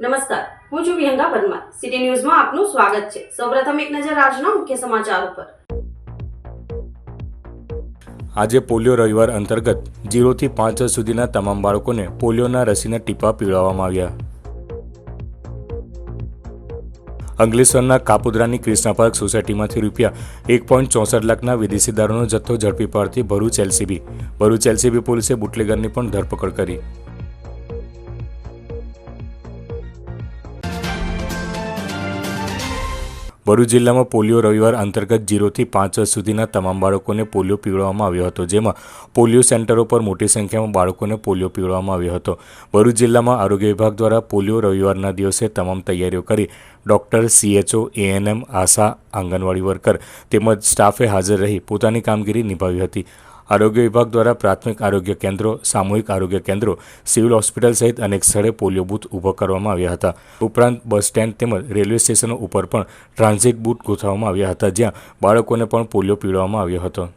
નમસ્કાર, હું છું વિહંગા પરમાર. સિટી ન્યૂઝમાં આપનું સ્વાગત છે. સૌપ્રથમ એક નજર આજના મુખ્ય સમાચાર ઉપર. આજે પોલિયો રવિવાર અંતર્ગત જીરોથી પાંચ વર્ષ સુધીના તમામ બાળકોને પોલિયોના રસીના ટીપા પીવડાવવામાં આવ્યા. અંગલેશ્વરના કાપુદ્રાની ક્રિષ્ના પાર્ક સોસાયટીમાંથી રૂપિયા એક પોઈન્ટ ચોસઠ લાખના વિદેશી દારૂનો જથ્થો ઝડપી પાડતી ભરૂચ એલસીબી. ભરૂચ એલસીબી પોલીસે બુટલેગરની પણ ધરપકડ કરી. ભરૂચ જિલ્લામાં પોલિયો રવિવાર અંતર્ગત જીરોથી પાંચ વર્ષ સુધીના તમામ બાળકોને પોલિયો પીવડાવવામાં આવ્યો હતો, જેમાં પોલિયો સેન્ટરો પર મોટી સંખ્યામાં બાળકોને પોલિયો પીવડાવવામાં આવ્યો હતો. ભરૂચ જિલ્લામાં આરોગ્ય વિભાગ દ્વારા પોલિયો રવિવારના દિવસે તમામ તૈયારીઓ કરી doctor, CHO, ANM, ASHA, anganwadi worker તેમજ સ્ટાફે હાજર રહી પોતાની કામગીરી નિભાવી હતી. આરોગ્ય વિભાગ દ્વારા પ્રાથમિક આરોગ્ય કેન્દ્રો, સામૂહિક આરોગ્ય કેન્દ્રો, સિવિલ હોસ્પિટલ સહિત અનેક સ્થળે પોલિયો બૂથ ઊભો કરવામાં આવ્યા હતા. ઉપરાંત બસ સ્ટેન્ડ તેમજ રેલવે સ્ટેશનો ઉપર પણ ટ્રાન્ઝિટ બૂથ ગોઠવવામાં આવ્યા હતા, જ્યાં બાળકોને પણ પોલિયો પીવડાવવામાં આવ્યો હતો.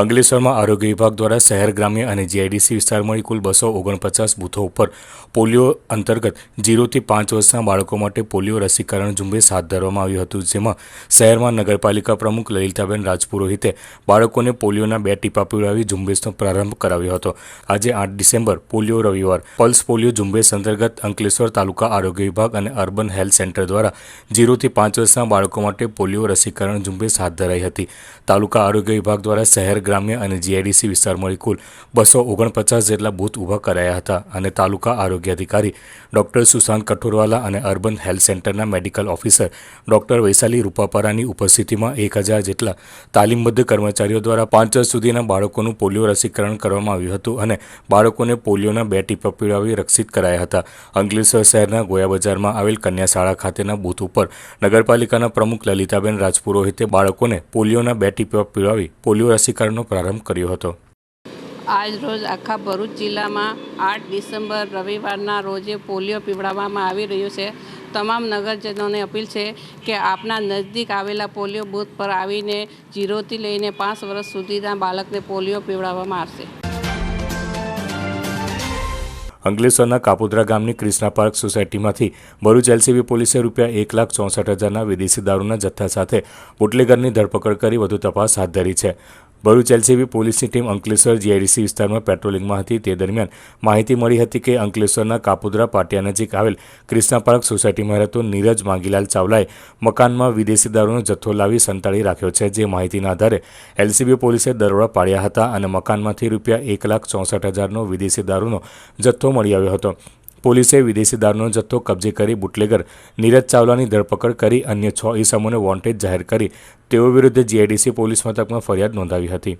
અંકલેશ્વરમાં આરોગ્ય વિભાગ દ્વારા શહેર ગ્રામ્ય અને જીઆઈડીસી વિસ્તાર કુલ બસો ઓગણપચાસ બૂથો ઉપર પોલિયો અંતર્ગત જીરોથી પાંચ વર્ષના બાળકો માટે પોલિયો રસીકરણ ઝુંબેશ હાથ ધરવામાં આવ્યું હતું, જેમાં શહેરમાં નગરપાલિકા પ્રમુખ લલિતાબેન રાજપુરોહિતે બાળકોને પોલિયોના બે ટીપા પીવડાવી ઝુંબેશનો પ્રારંભ કરાવ્યો હતો. આજે આઠ ડિસેમ્બર, પોલિયો રવિવાર. પલ્સ પોલિયો ઝુંબેશ અંતર્ગત અંકલેશ્વર તાલુકા આરોગ્ય વિભાગ અને અર્બન હેલ્થ સેન્ટર દ્વારા જીરોથી પાંચ વર્ષના બાળકો માટે પોલિયો રસીકરણ ઝુંબેશ હાથ ધરાઈ હતી. તાલુકા આરોગ્ય વિભાગ દ્વારા શહેર ગ્રામ્ય અને જીઆઈડીસી વિસ્તાર મળી કુલ બસો ઓગણપચાસ જેટલા બૂથ ઊભા કરાયા હતા અને તાલુકા આરોગ્ય અધિકારી ડોક્ટર સુશાંત કઠોરવાલા અને અર્બન હેલ્થ સેન્ટરના મેડિકલ ઓફિસર ડોક્ટર વૈશાલી રૂપાપરાની ઉપસ્થિતિમાં એક હજાર જેટલા તાલીમબદ્ધ કર્મચારીઓ દ્વારા પાંચ વર્ષ સુધીના બાળકોનું પોલિયો રસીકરણ કરવામાં આવ્યું હતું અને બાળકોને પોલિયોના બે ટીપા પીડાવી રક્ષિત કરાયા હતા. અંકલેશ્વર શહેરના ગોયા બજારમાં આવેલ કન્યા શાળા ખાતેના બૂથ ઉપર નગરપાલિકાના પ્રમુખ લલિતાબેન રાજપુરોહિતે બાળકોને પોલિયોના બે ટીપા પીડાવી પોલિયો રસીકરણનો પ્રારંભ કર્યો હતો. આજ રોજ આખા ભરૂચ જિલ્લામાં આઠ ડિસેમ્બર રવિવારના રોજે પોલિયો પીવડાવવામાં આવી રહ્યું છે. તમામ નગરજનોને અપીલ છે કે આપના નજદીક આવેલા પોલિયો બૂથ પર આવીને જીરોથી લઈને પાંચ વર્ષ સુધીના બાળકને પોલિયો પીવડાવવામાં આવશે. અંકલેશ્વરના કાપોદ્રા ગામની ક્રિષ્ના પાર્ક સોસાયટીમાંથી ભરૂચ એલસીબી પોલીસે રૂપિયા એક લાખ ચોસઠ હજારના વિદેશી દારૂના જથ્થા સાથે બુટલેગરની ધરપકડ કરી વધુ તપાસ હાથ ધરી છે. ભરૂચ એલસીબી પોલીસની ટીમ અંકલેશ્વર જીઆઈડીસી વિસ્તારમાં પેટ્રોલિંગમાં હતી. તે દરમિયાન માહિતી મળી હતી કે અંકલેશ્વરના કાપોદ્રા પાટિયા નજીક આવેલ ક્રિષ્ના પાર્ક સોસાયટીમાં રહેતો નીરજ માંગીલાલ ચાવલાએ મકાનમાં વિદેશી દારૂનો જથ્થો લાવી સંતાડી રાખ્યો છે, જે માહિતીના આધારે એલસીબી પોલીસે દરોડા પાડ્યા હતા અને મકાનમાંથી રૂપિયા એક લાખ ચોસઠ હજારનો વિદેશી દારૂનો જથ્થો મળી આવ્યો હતો. પોલીસે વિદેશી દારૂનો જથ્થો કબજે કરી બુટલેગર નીરજ ચાવલાની ધરપકડ કરી અન્ય છ ઈસમોને વોન્ટેડ જાહેર કરી. તેઓ વિરુદ્ધ જીઆઈડીસી પોલીસ મથકમાં ફરિયાદ નોંધાવી હતી.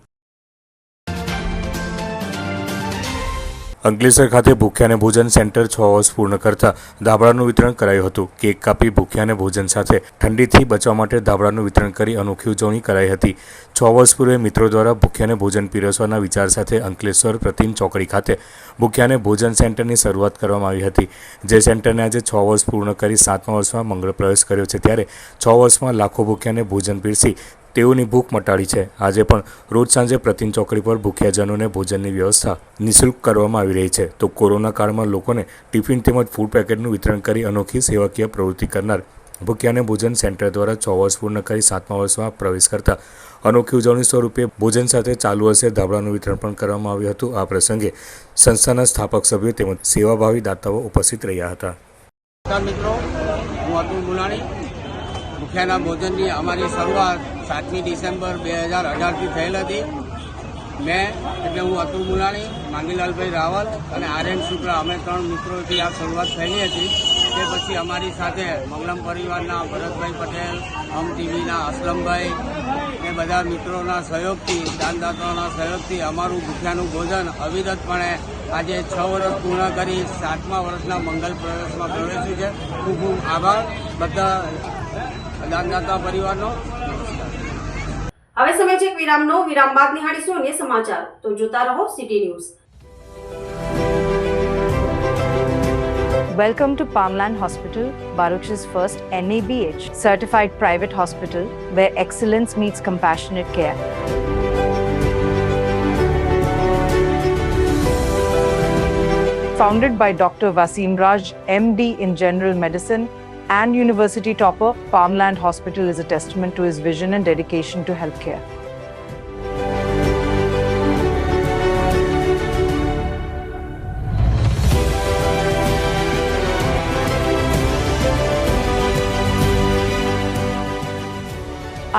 અંકલેશ્વર ખાતે ભૂખ્યાને ભોજન સેન્ટર છ વર્ષ પૂર્ણ કરતા ધાબળાનું વિતરણ કરાયું હતું. કેક કાપી ભૂખ્યાને ભોજન સાથે ઠંડીથી બચવા માટે ધાબળાનું વિતરણ કરી અનોખી ઉજવણી કરાઈ હતી. છ વર્ષ પૂર્વે મિત્રો દ્વારા ભૂખ્યાને ભોજન પીરસવાના વિચાર સાથે અંકલેશ્વર પ્રતિમ ચોકડી ખાતે ભૂખ્યાને ભોજન સેન્ટરની શરૂઆત કરવામાં આવી હતી. જે સેન્ટરને આજે છ વર્ષ પૂર્ણ કરી સાતમા વર્ષમાં મંગળ પ્રવેશ કર્યો છે. ત્યારે છ વર્ષમાં લાખો ભૂખ્યાને ભોજન પીરસી તેઓની ભૂખ મટાડી છે. આજે પણ રોજ સાંજે પ્રતિમ ચોકડી પર ભૂખ્યાજનોને ભોજનની વ્યવસ્થા નિઃશુલ્ક કરવામાં આવી રહી છે. તો કોરોના કાળમાં લોકોને ટિફિન તેમજ ફૂડ પેકેટનું વિતરણ કરી અનોખી સેવાકીય પ્રવૃત્તિ કરનાર ભૂખ્યાને ભોજન સેન્ટર દ્વારા છ વર્ષ પૂર્ણ કરી સાતમા વર્ષમાં પ્રવેશ કરતા અનોખી ઉજવણી સ્વરૂપે ભોજન સાથે ચાલુ વર્ષે ધાબળાનું વિતરણ પણ કરવામાં આવ્યું હતું. આ પ્રસંગે સંસ્થાના સ્થાપક સભ્યો તેમજ સેવાભાવી દાતાઓ ઉપસ્થિત રહ્યા હતા. મિત્રો. હું અતુલ ગુલાણી. ભૂખ્યાના ભોજનની અમારી શરૂઆત સાતમી ડિસેમ્બર બે હજાર અઢારથી થયેલ હતી. મેં, એટલે હું અતુલ મુલાણી, માંગીલાલભાઈ રાવલ અને આર્યન શુક્લા, અમે ત્રણ મિત્રોથી આ શરૂઆત થયેલી હતી. તે પછી અમારી સાથે મંગલમ પરિવારના ભરતભાઈ પટેલ, હમ ટીવીના અસલમભાઈ, એ બધા મિત્રોના સહયોગથી, દાનદાતાઓના સહયોગથી અમારું ભૂખ્યાનું ભોજન અવિરતપણે આજે છ વર્ષ પૂર્ણ કરી સાતમા વર્ષના મંગલ પ્રવેશમાં પ્રવેશ્યું છે. ખૂબ ખૂબ આભાર. બધા દાનદાતા પરિવારનો હવે સમય છે એક વિરામનો વિરામ બાદ નિહાળીશું અન્ય સમાચાર તો જોતા રહો city news Welcome to Palmland Hospital, Baruch's first NABH certified private hospital where excellence meets compassionate care. Founded by Dr. Vasim Raj, MD in General Medicine and University topper, Farmland Hospital is a testament to his vision and dedication to healthcare.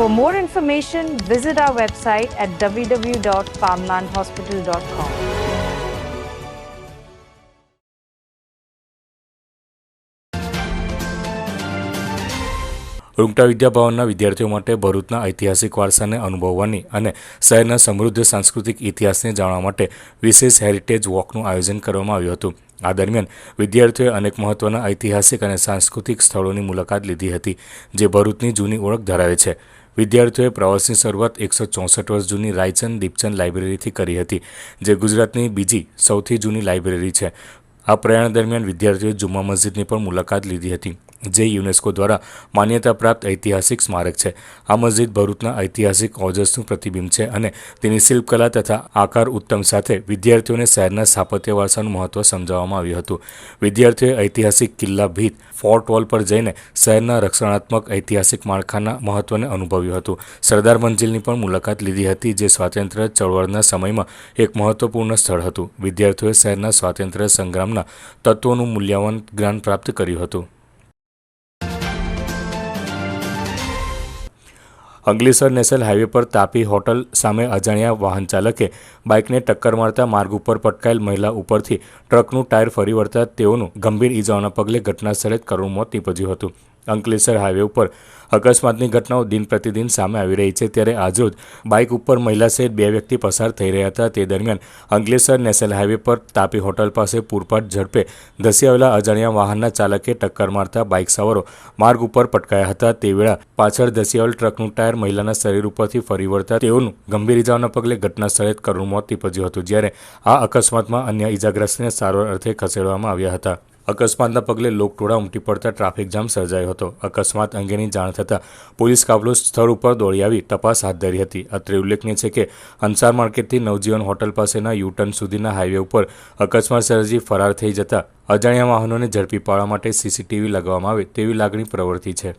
For more information, visit our website at www.farmlandhospital.com. Rungta વિદ્યાભવનના વિદ્યાર્થીઓ માટે ભરૂચના ઐતિહાસિક વારસાને અનુભવવાની અને શહેરના સમૃદ્ધ સાંસ્કૃતિક ઇતિહાસને જાણવા માટે વિશેષ હેરિટેજ વોકનું આયોજન કરવામાં આવ્યું હતું આ દરમિયાન વિદ્યાર્થીઓએ અનેક મહત્ત્વના ઐતિહાસિક અને સાંસ્કૃતિક સ્થળોની મુલાકાત લીધી હતી જે ભરૂચની જૂની ઓળખ ધરાવે છે વિદ્યાર્થીઓએ પ્રવાસની શરૂઆત એકસો ચોસઠ વર્ષ જૂની રાયચંદ દીપચંદ લાઇબ્રેરીથી કરી હતી, જે ગુજરાતની બીજી સૌથી જૂની લાઇબ્રેરી છે. આ પ્રયાણ દરમિયાન વિદ્યાર્થીઓએ જુમ્મા મસ્જિદની પણ મુલાકાત લીધી હતી. જે યુનેસ્કો દ્વારા માન્યતા પ્રાપ્ત ઐતિહાસિક સ્મારક છે. આ મસ્જિદ ભરૂચના ઐતિહાસિક ઓજસનું પ્રતિબિંબ છે અને તેની શિલ્પકલા તથા આકાર ઉત્તમ સાથે વિદ્યાર્થીઓને શહેરના સ્થાપત્ય વારસાનું મહત્ત્વ સમજાવવામાં આવ્યું હતું. વિદ્યાર્થીઓએ ઐતિહાસિક કિલ્લા ભીત, ફોર્ટ વોલ પર જઈને શહેરના રક્ષણાત્મક ઐતિહાસિક માળખાના મહત્ત્વને અનુભવ્યું હતું. સરદાર મંજિલની પણ મુલાકાત લીધી હતી, જે સ્વાતંત્ર્ય ચળવળના સમયમાં એક મહત્વપૂર્ણ સ્થળ હતું. વિદ્યાર્થીઓએ શહેરના સ્વાતંત્ર્ય સંગ્રામના તત્વોનું મૂલ્યવાન જ્ઞાન પ્રાપ્ત કર્યું હતું. અંકલેશ્વર નેશનલ હાઈવે પર તાપી હોટલ સામે અજાણ્યા વાહન ચાલકે બાઇકને ટક્કર મારતા માર્ગ ઉપર પટકાયેલ મહિલા ઉપરથી ટ્રકનું ટાયર ફરી વળતા તેઓનું ગંભીર ઈજાઓના પગલે ઘટનાસ્થળે કરુણ મોત નીપજ્યું હતું. અંકલેશ્વર હાઈવે ઉપર અકસ્માતની ઘટનાઓ દિન પ્રતિદિન સામે આવી રહી છે. ત્યારે આજરોજ બાઇક ઉપર મહિલા સહિત બે વ્યક્તિ પસાર થઈ રહ્યા હતા. તે દરમિયાન અંકલેશ્વર નેશનલ હાઈવે પર તાપી હોટલ પાસે પૂરપાટ ઝડપે ધસી આવેલા અજાણ્યા વાહનના ચાલકે ટક્કર મારતા બાઇક સવારો માર્ગ ઉપર પટકાયા હતા. તે વેળા પાછળ ધસી આવેલ ટ્રકનું ટાયર મહિલાના શરીર ઉપરથી ફરી વળતા તેઓનું ગંભીર ઇજાઓના પગલે ઘટના સ્થળે કરુણ મોત નીપજ્યું હતું, જ્યારે આ અકસ્માતમાં અન્ય ઇજાગ્રસ્તને સારવાર અર્થે ખસેડવામાં આવ્યા હતા. અકસ્માતના પગલે લોકટોળા ઉમટી પડતા ટ્રાફિક જામ સર્જાયો હતો. અકસ્માત અંગેની જાણ થતાં પોલીસ કાફલો સ્થળ ઉપર દોડી આવી તપાસ હાથ ધરી હતી. અત્રે ઉલ્લેખનીય છે કે અંસાર માર્કેટથી નવજીવન હોટલ પાસેના યુટર્ન સુધીના હાઈવે ઉપર અકસ્માત સર્જી ફરાર થઈ જતા અજાણ્યા વાહનોને ઝડપી પાડવા માટે સીસીટીવી લગાવવામાં આવે તેવી લાગણી પ્રવર્તી છે.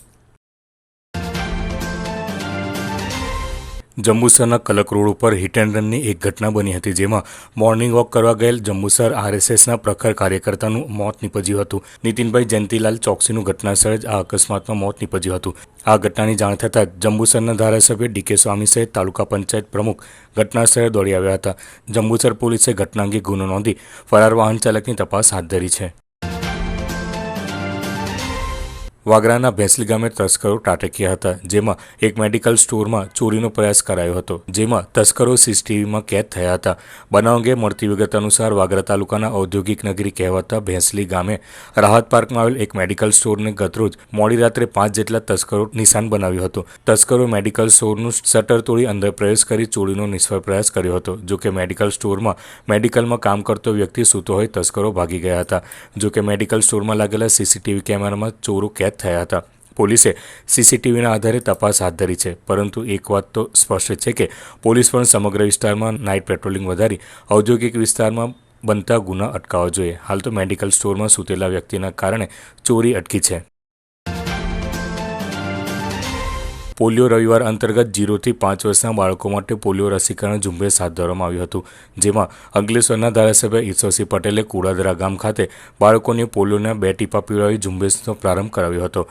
જંબુસરના કલક રોડ ઉપર હિટ એન્ડ રનની એક ઘટના બની હતી, જેમાં મોર્નિંગ વોક કરવા ગયેલ જંબુસર આરએસએસના પ્રખર કાર્યકર્તાનું મોત નીપજ્યું હતું. નીતિનભાઈ જયંતિલાલ ચોકસીનું ઘટનાસ્થળે જ આ અકસ્માતમાં મોત નીપજ્યું હતું. આ ઘટનાની જાણ થતાં જંબુસરના ધારાસભ્ય ડીકે સ્વામી સહિત તાલુકા પંચાયત પ્રમુખ ઘટનાસ્થળે દોડી આવ્યા હતા. જંબુસર પોલીસે ઘટના અંગે ગુનો નોંધી ફરાર વાહન ચાલકની તપાસ હાથ ધરી છે. વાગરાના ભેંસલી ગામે તસ્કરો ત્રાટક્યા હતા, જેમાં એક મેડિકલ સ્ટોરમાં ચોરીનો પ્રયાસ કરાયો હતો, જેમાં તસ્કરો સીસીટીવીમાં કેદ થયા હતા. બનાવ અંગે મળતી વિગત અનુસાર વાગરા તાલુકાના ઔદ્યોગિક નગરી કહેવાતા ભેંસલી ગામે રાહત પાર્કમાં આવેલ એક મેડિકલ સ્ટોરને ગતરોજ મોડી રાત્રે પાંચ જેટલા તસ્કરો નિશાન બનાવ્યું હતું. તસ્કરો મેડિકલ સ્ટોરનું શટર તોડી અંદર પ્રવેશ કરી ચોરીનો નિષ્ફળ પ્રયાસ કર્યો હતો. જોકે મેડિકલ સ્ટોરમાં મેડિકલમાં કામ કરતો વ્યક્તિ સૂતો હોય તસ્કરો ભાગી ગયા હતા. જોકે મેડિકલ સ્ટોરમાં લાગેલા સીસીટીવી કેમેરામાં ચોરો કેદ થયા હતા. પોલીસે સીસીટીવીના આધારે તપાસ હાથ ધરી છે. પરંતુ એક વાત તો સ્પષ્ટ છે કે પોલીસ પણ સમગ્ર વિસ્તારમાં નાઇટ પેટ્રોલિંગ વધારી ઔદ્યોગિક વિસ્તારમાં બનતા ગુના અટકાવવા જોઈએ. હાલ તો મેડિકલ સ્ટોરમાં સૂતેલા વ્યક્તિના કારણે ચોરી અટકી છે. પોલિયો રવિવાર અંતર્ગત જીરોથી પાંચ વર્ષના બાળકો માટે પોલિયો રસીકરણ ઝુંબેશ હાથ ધરવામાં આવ્યું હતું, જેમાં અંકલેશ્વરના ધારાસભ્ય ઈશ્વરસિંહ પટેલે કુડાદરા ગામ ખાતે બાળકોને પોલિયોના બે ટીપા પીવડાવી ઝુંબેશનો પ્રારંભ કરાવ્યો હતો.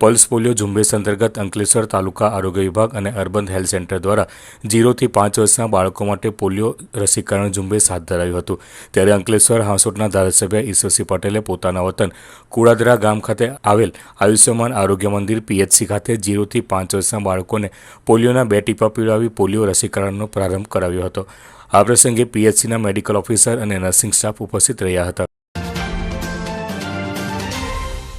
પલ્સ પોલિયો ઝુંબેશ અંતર્ગત અંકલેશ્વર તાલુકા આરોગ્ય વિભાગ અને અર્બન હેલ્થ સેન્ટર દ્વારા જીરોથી પાંચ વર્ષના બાળકો માટે પોલિયો રસીકરણ ઝુંબેશ હાથ ધરાયું હતું. ત્યારે અંકલેશ્વર હાંસોટના ધારાસભ્ય ઈશ્વરસિંહ પટેલે પોતાના વતન કુડાદરા ગામ ખાતે આવેલ આયુષ્યમાન આરોગ્ય મંદિર પીએચસી ખાતે જીરોથી પાંચ વર્ષના બાળકોને પોલિયોના બે ટીપા પીવડાવી પોલિયો રસીકરણનો પ્રારંભ કરાવ્યો હતો. આ પ્રસંગે પીએચસીના મેડિકલ ઓફિસર અને નર્સિંગ સ્ટાફ ઉપસ્થિત રહ્યા હતા.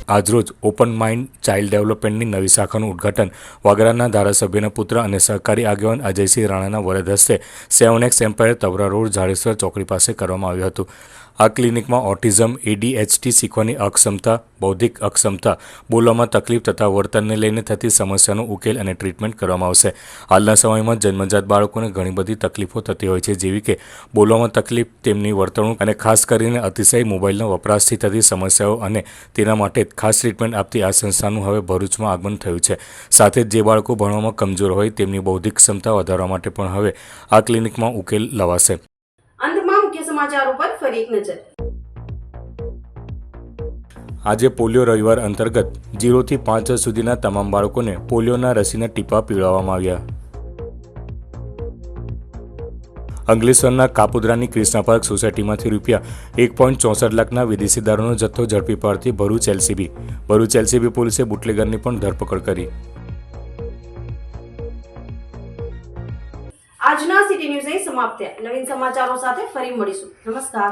આજરોજ ઓપન માઇન્ડ ચાઇલ્ડ ડેવલપમેન્ટની નવી શાખાનું ઉદ્ઘાટન. વાગરાના ધારાસભ્યના પુત્ર અને સહકારી આગેવાન અજયસિંહ રાણાના વરદ હસ્તે seven X Empire Tavra road, Zadeshwar ચોકડી પાસે કરવામાં આવ્યું હતું. આ ક્લિનિકમાં ઓટિઝમ, એડીએચટી શીખવાની અક્ષમતા, બૌદ્ધિક અક્ષમતા, બોલવામાં તકલીફ તથા વર્તનને લઈને થતી સમસ્યાનો ઉકેલ અને ટ્રીટમેન્ટ કરવામાં આવશે. હાલના સમયમાં જન્મજાત બાળકોને ઘણી બધી તકલીફો થતી હોય છે, જેવી કે બોલવામાં તકલીફ, તેમની વર્તણૂક અને ખાસ કરીને અતિશય મોબાઈલના વપરાશથી થતી સમસ્યાઓ અને તેના માટે ખાસ ટ્રીટમેન્ટ આપતી આ સંસ્થાનું હવે ભરૂચમાં આગમન થયું છે. સાથે જ જે બાળકો ભણવામાં કમજોર હોય તેમની બૌદ્ધિક ક્ષમતા વધારવા માટે પણ હવે આ ક્લિનિકમાં ઉકેલ લવાશે. અંતમાં મુખ્ય સમાચારો પર ફરી એક નજર. આજે પોલિયો રવિવાર અંતર્ગત જીરોથી પાંચ વર્ષ સુધીના તમામ બાળકોને પોલિયોના રસીના ટીપા પીવડાવવામાં આવ્યા. અંકલેશ્વરના કાપુદ્રાની ક્રિષ્ના પાર્ક સોસાયટીમાંથી રૂપિયા એક પોઈન્ટ ચોસઠ લાખના વિદેશી દારૂનો જથ્થો ઝડપી પાડતી ભરૂચ એલસીબી. ભરૂચ એલસીબી પોલીસે બુટલેગરની પણ ધરપકડ કરી. આજના સિટી ન્યૂઝ અહીં સમાપ્ત થયા. નવીન સમાચારો સાથે ફરી મળીશું. નમસ્કાર.